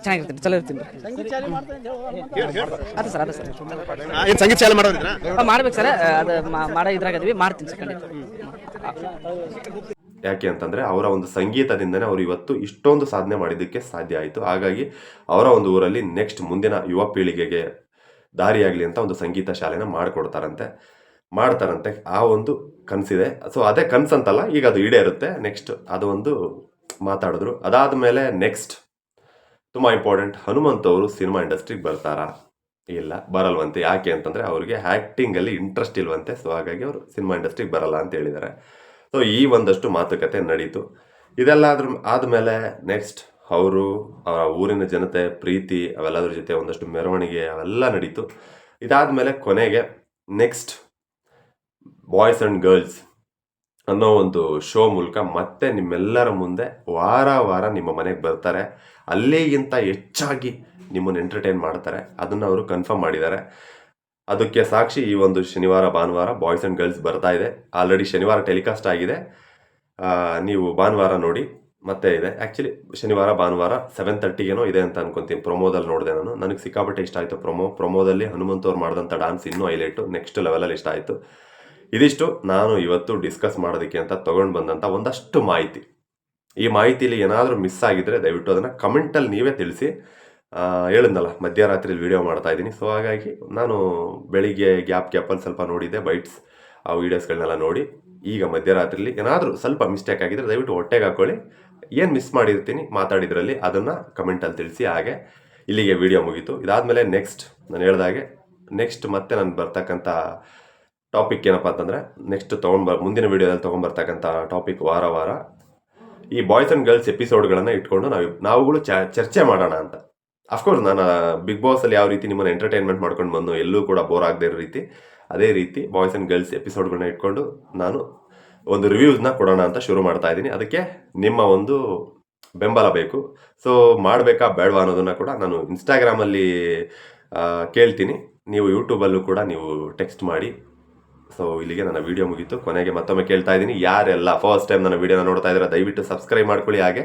ಚೆನ್ನಾಗಿರ್ತೀನಿ ಚಲೋ ಇರ್ತೀನಿ ಅದು ಸರ್ ಅದು ಸರ್. ಏನು ಸಂಗೀತ ಶಾಲೆ ಮಾಡೋದಿದ್ರಾ? ಮಾಡ್ಬೇಕು ಸರ್ ಅದು ಮಾ- ಮಾಡೋ ಇದ್ರಾಗದ್ವಿ ಮಾಡ್ತೀನಿ ಸರ್ ಖಂಡಿತ. ಯಾಕೆ ಅಂತಂದರೆ ಅವರ ಒಂದು ಸಂಗೀತದಿಂದನೇ ಅವರು ಇವತ್ತು ಇಷ್ಟೊಂದು ಸಾಧನೆ ಮಾಡಿದ್ದಕ್ಕೆ ಸಾಧ್ಯ ಆಯಿತು. ಹಾಗಾಗಿ ಅವರ ಒಂದು ಊರಲ್ಲಿ ನೆಕ್ಸ್ಟ್ ಮುಂದಿನ ಯುವ ಪೀಳಿಗೆಗೆ ದಾರಿಯಾಗಲಿ ಅಂತ ಒಂದು ಸಂಗೀತ ಶಾಲೆನ ಮಾಡಿಕೊಡ್ತಾರಂತೆ ಮಾಡ್ತಾರಂತೆ. ಆ ಒಂದು ಕನಸಿದೆ. ಸೊ ಅದೇ ಕನಸಂತಲ್ಲ ಈಗ ಅದು ಈಡೇರುತ್ತೆ. ನೆಕ್ಸ್ಟ್ ಅದು ಒಂದು ಮಾತಾಡಿದ್ರು. ಅದಾದ ಮೇಲೆ ನೆಕ್ಸ್ಟ್ ತುಂಬ ಇಂಪಾರ್ಟೆಂಟ್ ಹನುಮಂತ್ ಅವರು ಸಿನಿಮಾ ಇಂಡಸ್ಟ್ರಿಗೆ ಬರ್ತಾರಾ? ಇಲ್ಲ, ಬರಲ್ವಂತೆ. ಯಾಕೆ ಅಂತಂದರೆ ಅವರಿಗೆ ಆ್ಯಕ್ಟಿಂಗಲ್ಲಿ ಇಂಟ್ರೆಸ್ಟ್ ಇಲ್ವಂತೆ. ಸೊ ಹಾಗಾಗಿ ಅವರು ಸಿನಿಮಾ ಇಂಡಸ್ಟ್ರಿಗೆ ಬರಲ್ಲ ಅಂತ ಹೇಳಿದ್ದಾರೆ ಸೊ ಈ ಒಂದಷ್ಟು ಮಾತುಕತೆ ನಡೀತು. ಇದೆಲ್ಲ ಅದ್ರ ಆದಮೇಲೆ ನೆಕ್ಸ್ಟ್ ಅವರು ಅವರ ಊರಿನ ಜನತೆ, ಪ್ರೀತಿ, ಅವೆಲ್ಲದ್ರ ಜೊತೆ ಒಂದಷ್ಟು ಮೆರವಣಿಗೆ ಅವೆಲ್ಲ ನಡೀತು. ಇದಾದಮೇಲೆ ಕೊನೆಗೆ ನೆಕ್ಸ್ಟ್ ಬಾಯ್ಸ್ ಆ್ಯಂಡ್ ಗರ್ಲ್ಸ್ ಅನ್ನೋ ಒಂದು ಶೋ ಮೂಲಕ ಮತ್ತೆ ನಿಮ್ಮೆಲ್ಲರ ಮುಂದೆ ವಾರ ವಾರ ನಿಮ್ಮ ಮನೆಗೆ ಬರ್ತಾರೆ. ಅಲ್ಲಿಗಿಂತ ಹೆಚ್ಚಾಗಿ ನಿಮ್ಮನ್ನು ಎಂಟರ್ಟೈನ್ ಮಾಡ್ತಾರೆ. ಅದನ್ನು ಅವರು ಕನ್ಫರ್ಮ್ ಮಾಡಿದ್ದಾರೆ. ಅದಕ್ಕೆ ಸಾಕ್ಷಿ ಈ ಒಂದು ಶನಿವಾರ, ಭಾನುವಾರ ಬಾಯ್ಸ್ ಆ್ಯಂಡ್ ಗರ್ಲ್ಸ್ ಬರ್ತಾ ಇದೆ. ಆಲ್ರೆಡಿ ಶನಿವಾರ ಟೆಲಿಕಾಸ್ಟ್ ಆಗಿದೆ. ನೀವು ಭಾನುವಾರ ನೋಡಿ. ಮತ್ತೆ ಇದೆ. ಆ್ಯಕ್ಚುಲಿ ಶನಿವಾರ, ಭಾನುವಾರ ಸೆವೆನ್ ತರ್ಟಿಗೇನೋ ಇದೆ ಅಂತ ಅನ್ಕೊಂತೀನಿ. ಪ್ರೊಮೋದಲ್ಲಿ ನೋಡಿದೆ ನಾನು. ನನಗೆ ಸಿಕ್ಕಾಪಟ್ಟೆ ಇಷ್ಟ ಆಯಿತು ಪ್ರೊಮೋ ಪ್ರೊಮೋದಲ್ಲಿ ಹನುಮಂತ ಅವ್ರು ಮಾಡಿದಂಥ ಡಾನ್ಸ್ ಇನ್ನೂ ಹೈಲೈಟು ನೆಕ್ಸ್ಟ್ ಲೆವೆಲಲ್ಲಿ ಇಷ್ಟ ಆಯಿತು. ಇದಿಷ್ಟು ನಾನು ಇವತ್ತು ಡಿಸ್ಕಸ್ ಮಾಡೋದಕ್ಕೆ ಅಂತ ತೊಗೊಂಡು ಬಂದಂಥ ಒಂದಷ್ಟು ಮಾಹಿತಿ. ಈ ಮಾಹಿತಿಲಿ ಏನಾದರೂ ಮಿಸ್ ಆಗಿದ್ರೆ ದಯವಿಟ್ಟು ಅದನ್ನು ಕಮೆಂಟಲ್ಲಿ ನೀವೇ ತಿಳಿಸಿ. ಹೇಳಿದ್ನಲ್ಲ ಮಧ್ಯರಾತ್ರಿ ವಿಡಿಯೋ ಮಾಡ್ತಾ ಇದ್ದೀನಿ. ಸೊ ಹಾಗಾಗಿ ನಾನು ಬೆಳಿಗ್ಗೆ ಗ್ಯಾಪ್ ಗ್ಯಾಪಲ್ಲಿ ಸ್ವಲ್ಪ ನೋಡಿದ್ದೆ ಬೈಟ್ಸ್ ಆ ವೀಡಿಯೋಸ್ಗಳನ್ನೆಲ್ಲ ನೋಡಿ. ಈಗ ಮಧ್ಯರಾತ್ರಿಲಿ ಏನಾದರೂ ಸ್ವಲ್ಪ ಮಿಸ್ಟೇಕ್ ಆಗಿದ್ರೆ ದಯವಿಟ್ಟು ಹೊಟ್ಟೆಗೆ ಹಾಕ್ಕೊಳ್ಳಿ. ಏನು ಮಿಸ್ ಮಾಡಿರ್ತೀನಿ ಮಾತಾಡಿದ್ರಲ್ಲಿ ಅದನ್ನು ಕಮೆಂಟಲ್ಲಿ ತಿಳಿಸಿ. ಹಾಗೆ ಇಲ್ಲಿಗೆ ವಿಡಿಯೋ ಮುಗೀತು. ಇದಾದಮೇಲೆ ನೆಕ್ಸ್ಟ್ ನಾನು ಹೇಳ್ದಾಗೆ ನೆಕ್ಸ್ಟ್ ಮತ್ತೆ ನಾನು ಬರ್ತಕ್ಕಂಥ ಟಾಪಿಕ್ ಏನಪ್ಪ ಅಂತಂದರೆ ನೆಕ್ಸ್ಟ್ ತೊಗೊಂಡ್ಬರ್ ಮುಂದಿನ ವೀಡಿಯೋದಲ್ಲಿ ತೊಗೊಂಬರ್ತಕ್ಕಂಥ ಟಾಪಿಕ್ ವಾರ ವಾರ. ಈ ಬಾಯ್ಸ್ ಆ್ಯಂಡ್ ಗರ್ಲ್ಸ್ ಎಪಿಸೋಡ್ಗಳನ್ನು ಇಟ್ಕೊಂಡು ನಾವು ನಾವುಗಳು ಚರ್ಚೆ ಮಾಡೋಣ ಅಂತ. ಅಫ್ಕೋರ್ಸ್ ನಾನು ಬಿಗ್ ಬಾಸಲ್ಲಿ ಯಾವ ರೀತಿ ನಿಮ್ಮನ್ನು ಎಂಟರ್ಟೈನ್ಮೆಂಟ್ ಮಾಡ್ಕೊಂಡು ಬಂದು ಎಲ್ಲೂ ಕೂಡ ಬೋರ್ ಆಗದೇ ಇರೋ ರೀತಿ, ಅದೇ ರೀತಿ ಬಾಯ್ಸ್ ಆ್ಯಂಡ್ ಗರ್ಲ್ಸ್ ಎಪಿಸೋಡ್ಗಳನ್ನ ಇಟ್ಕೊಂಡು ನಾನು ಒಂದು ರಿವ್ಯೂಸ್ನ ಕೊಡೋಣ ಅಂತ ಶುರು ಮಾಡ್ತಾ ಇದ್ದೀನಿ. ಅದಕ್ಕೆ ನಿಮ್ಮ ಒಂದು ಬೆಂಬಲ ಬೇಕು. ಸೊ ಮಾಡಬೇಕಾ ಬೇಡವಾ ಅನ್ನೋದನ್ನ ಕೂಡ ನಾನು ಇನ್ಸ್ಟಾಗ್ರಾಮಲ್ಲಿ ಕೇಳ್ತೀನಿ. ನೀವು ಯೂಟ್ಯೂಬಲ್ಲೂ ಕೂಡ ನೀವು ಟೆಕ್ಸ್ಟ್ ಮಾಡಿ. ಸೊ ಇಲ್ಲಿಗೆ ನನ್ನ ವಿಡಿಯೋ ಮುಗೀತು. ಕೊನೆಗೆ ಮತ್ತೊಮ್ಮೆ ಕೇಳ್ತಾ ಇದ್ದೀನಿ. ಯಾರೆಲ್ಲ ಫಸ್ಟ್ ಟೈಮ್ ನನ್ನ ವಿಡಿಯೋನ ನೋಡ್ತಾ ಇದ್ದೀರಾ, ದಯವಿಟ್ಟು ಸಬ್ಸ್ಕ್ರೈಬ್ ಮಾಡ್ಕೊಳ್ಳಿ. ಹಾಗೆ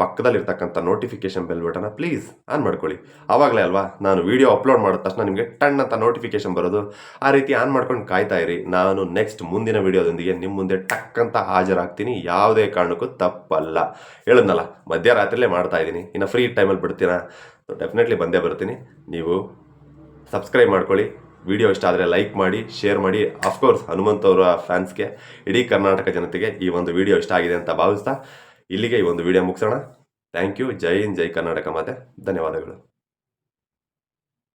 ಪಕ್ಕದಲ್ಲಿರ್ತಕ್ಕಂಥ ನೋಟಿಫಿಕೇಶನ್ ಬೆಲ್ ಬಟನ್ನ ಪ್ಲೀಸ್ ಆನ್ ಮಾಡ್ಕೊಳ್ಳಿ. ಆವಾಗಲೇ ಅಲ್ವಾ, ನಾನು ವಿಡಿಯೋ ಅಪ್ಲೋಡ್ ಮಾಡಿದ ತಕ್ಷಣ ನಿಮಗೆ ಟಣ್ ಅಂತ ನೋಟಿಫಿಕೇಶನ್ ಬರೋದು. ಆ ರೀತಿ ಆನ್ ಮಾಡ್ಕೊಂಡು ಕಾಯ್ತಾ ಇರಿ. ನಾನು ನೆಕ್ಸ್ಟ್ ಮುಂದಿನ ವಿಡಿಯೋದೊಂದಿಗೆ ನಿಮ್ಮ ಮುಂದೆ ಟಕ್ ಅಂತ ಹಾಜರಾಗ್ತೀನಿ. ಯಾವುದೇ ಕಾರಣಕ್ಕೂ ತಪ್ಪಲ್ಲ. ಹೇಳಿದ್ನಲ್ಲ, ಮಧ್ಯರಾತ್ರಿಲೇ ಮಾಡ್ತಾ ಇದ್ದೀನಿ. ಇನ್ನು ಫ್ರೀ ಟೈಮಲ್ಲಿ ಬಿಡ್ತೀರಾ? ಡೆಫಿನೆಟ್ಲಿ ಬಂದೇ ಬರ್ತೀನಿ. ನೀವು ಸಬ್ಸ್ಕ್ರೈಬ್ ಮಾಡ್ಕೊಳ್ಳಿ. ವಿಡಿಯೋ ಇಷ್ಟ ಆದರೆ ಲೈಕ್ ಮಾಡಿ, ಶೇರ್ ಮಾಡಿ. ಅಫ್ಕೋರ್ಸ್ ಹನುಮಂತ್ ಅವರ ಫ್ಯಾನ್ಸ್ಗೆ ಇಡೀ ಕರ್ನಾಟಕ ಜನತೆಗೆ ಈ ಒಂದು ವಿಡಿಯೋ ಇಷ್ಟ ಆಗಿದೆ ಅಂತ ಭಾವಿಸ್ತಾ ಇಲ್ಲಿಗೆ ಈ ಒಂದು ವಿಡಿಯೋ ಮುಗಿಸೋಣ. ಥ್ಯಾಂಕ್ ಯು ಜೈ ಹಿಂದ್, ಜೈ ಕರ್ನಾಟಕ ಮಾತೆ. ಧನ್ಯವಾದಗಳು.